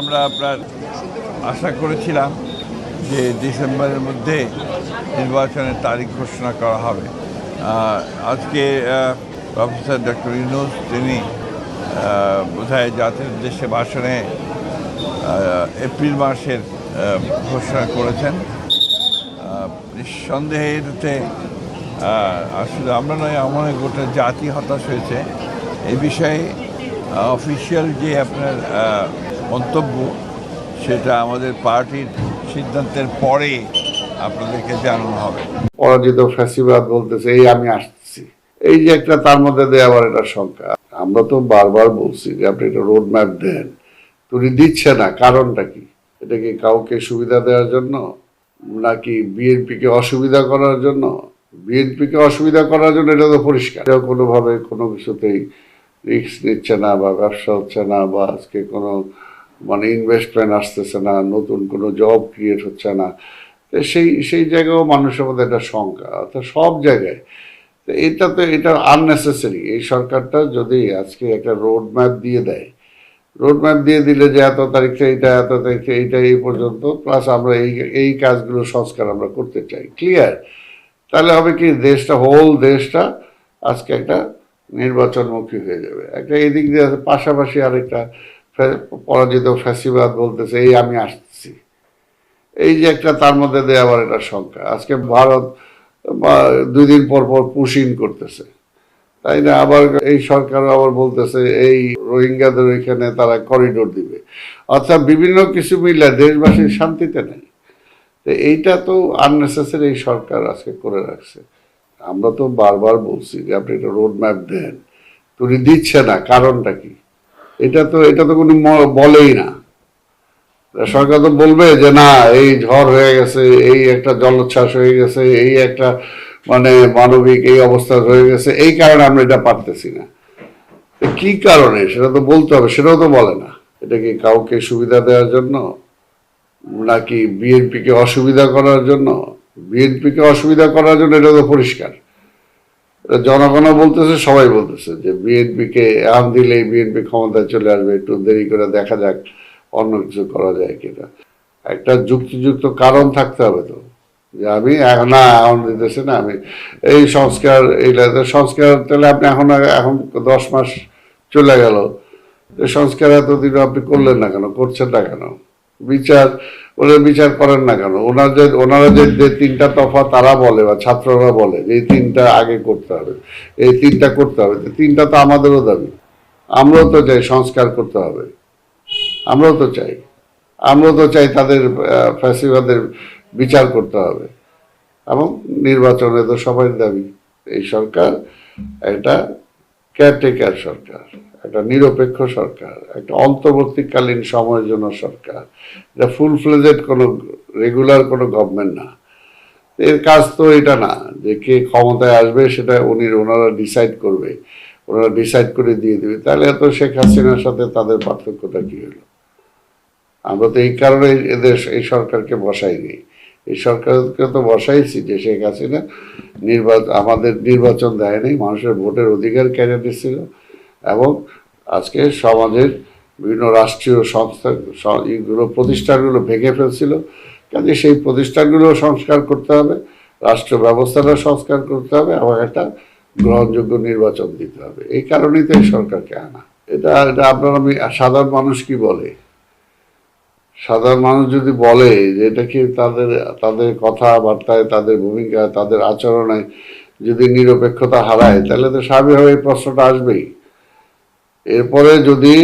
আমরা আপনার আশা করেছিলাম যে ডিসেম্বরের মধ্যে নির্বাচনের তারিখ ঘোষণা করা হবে। আজকে প্রফেসর ডক্টর ইউনুস, তিনি বোধহয় জাতির উদ্দেশ্যে ভাষণে এপ্রিল মাসের ঘোষণা করেছেন। নিঃসন্দেহে এটাতে আসলে আমরা নয়, আমার গোটা জাতি হতাশ হয়েছে। এই বিষয়ে অফিসিয়াল যে আপনার মন্তব্য, সেটা আমাদের পার্টির সিদ্ধান্তের পরে আপনাদেরকে জানানো হবে। পরাজিত ফ্যাসিবাদ বলতেছে, এই আমি আসছি। এই যে একটা তার মধ্যে দেয় আবার এটা সংখ্যা আমরা তো বারবার বলছি যে আপনি একটা রোড ম্যাপ দেন। তুমি দিচ্ছে না, কারণটা কি? এটা কি কাউকে সুবিধা দেওয়ার জন্য? নাকি বিএনপিকে অসুবিধা করার জন্য? বিএনপিকে অসুবিধা করার জন্য এটা তো পরিষ্কার। কোনোভাবে কোনো কিছুতেই রিস্ক নিচ্ছে না বা ব্যবসা হচ্ছে না বা আজকে কোনো মানে ইনভেস্টমেন্ট আসতেছে না, নতুন কোনো জব ক্রিয়েট হচ্ছে না সেই সেই জায়গায়ও মানুষের মধ্যে একটা শঙ্কা অর্থাৎ সব জায়গায়। তো এটা তো এটা আননেসেসারি এই সরকারটা যদি আজকে একটা রোড ম্যাপ দিয়ে দেয় রোড ম্যাপ দিয়ে দিলে যে এত তারিখে এইটা, এত তারিখে এইটা, এই পর্যন্ত প্লাস আমরা এই এই কাজগুলো সংস্কার আমরা করতে চাই ক্লিয়ার তাহলে হবে কি, দেশটা হোল দেশটা আজকে একটা নির্বাচনমুখী হয়ে যাবে। একটা এই দিক দিয়ে পাশাপাশি আরেকটা পরাজিত ফ্যাসিবাদ বলতেছে, এই আমি আসছি। এই যে একটা তার মধ্যে দেয় আবার এটা সংখ্যা আজকে ভারত দুই দিন পর পর পুশিন করতেছে। তাই না? আবার এই সরকার আবার বলতেছে, এই রোহিঙ্গাদের ওইখানে তারা করিডোর দিবে। অর্থাৎ বিভিন্ন কিছু মিলে দেশবাসীর শান্তিতে নেই। তো এইটা তো আননেসেসারি এই সরকার আজকে করে রাখছে। আমরা তো বারবার বলছি যে আপনি একটা রোড ম্যাপ দেন তুমি দিচ্ছে না, কারণটা কি? এটা তো এটা তো কোনো বলেই না। সরকার তো বলবে যে, না, এই ঝড় হয়ে গেছে, এই একটা জলোচ্ছ্বাস হয়ে গেছে, এই একটা মানে মানবিক এই অবস্থা হয়ে গেছে, এই কারণে আমরা এটা পারতেছি না। কি কারণে? সেটা তো বলতে হবে, সেটাও তো বলে না। এটা কি কাউকে সুবিধা দেওয়ার জন্য? নাকি বিএনপিকে অসুবিধা করার জন্য? বিএনপিকে অসুবিধা করার জন্য এটা তো পরিষ্কার। জনগণও বলতেছে, সবাই বলতেছে যে বিএনপিকে আম দিলেই বিএনপি ক্ষমতায় চলে আসবে, একটু দেরি করে দেখা যাক অন্য কিছু করা যায় কিনা। একটা যুক্তিযুক্ত কারণ থাকতে হবে তো, যে আমি না, এখন দিতেছে না, আমি এই সংস্কার, এইটা সংস্কার, তাহলে আপনি এখন এখন দশ মাস চলে গেল। সংস্কার এতদিন আপনি করলেন না কেন, করছেন না কেন? বিচার ওদের বিচার করেন না কেন? ওনার যে ওনারা যে যে তিনটা তফা তারা বলে বা ছাত্ররা বলে, এই তিনটা আগে করতে হবে, এই তিনটা করতে হবে। তিনটা তো আমাদেরও দাবি। আমরাও তো চাই সংস্কার করতে হবে। আমরাও তো চাই। আমরাও তো চাই তাদের ফ্যাসিবাদের বিচার করতে হবে। এবং নির্বাচনে তো সবাই দাবি, এই সরকার একটা কেয়ারটেকার সরকার। একটা নিরপেক্ষ সরকার, একটা অন্তর্বর্তীকালীন সময়ের জন্য সরকার, এটা ফুল ফ্লেজেড কোনো রেগুলার কোনো গভর্নমেন্ট না। এর কাজ তো এটা না, যে কে ক্ষমতায় আসবে সেটা উনি, ওনারা ডিসাইড করবে, ওনারা ডিসাইড করে দিয়ে দিবে। তাহলে এত শেখ হাসিনার সাথে তাদের পার্থক্যটা কি হলো? আমরা তো এই কারণে এদের এই সরকারকে বসাইনি। এই সরকারকে তো বসাইছি যে শেখ হাসিনা নির্বাচন আমাদের নির্বাচন দেয়নি মানুষের ভোটের অধিকার কেড়ে দিচ্ছিল এবং আজকে সমাজের বিভিন্ন রাষ্ট্রীয় সংস্থা এইগুলো প্রতিষ্ঠানগুলো ভেঙে ফেলছিল। কাজে সেই প্রতিষ্ঠানগুলো সংস্কার করতে হবে, রাষ্ট্র ব্যবস্থাটা সংস্কার করতে হবে এবং একটা গ্রহণযোগ্য নির্বাচন দিতে হবে। এই কারণেই তো এই সরকারকে আনা। এটা এটা আপনার, আমি, সাধারণ মানুষ কি বলে? সাধারণ মানুষ যদি বলে যে এটা কি তাদের তাদের কথাবার্তায়, তাদের ভূমিকা তাদের আচরণে যদি নিরপেক্ষতা হারায়, তাহলে তো স্বাভাবিকভাবে এই প্রশ্নটা আসবেই। এরপরে যদি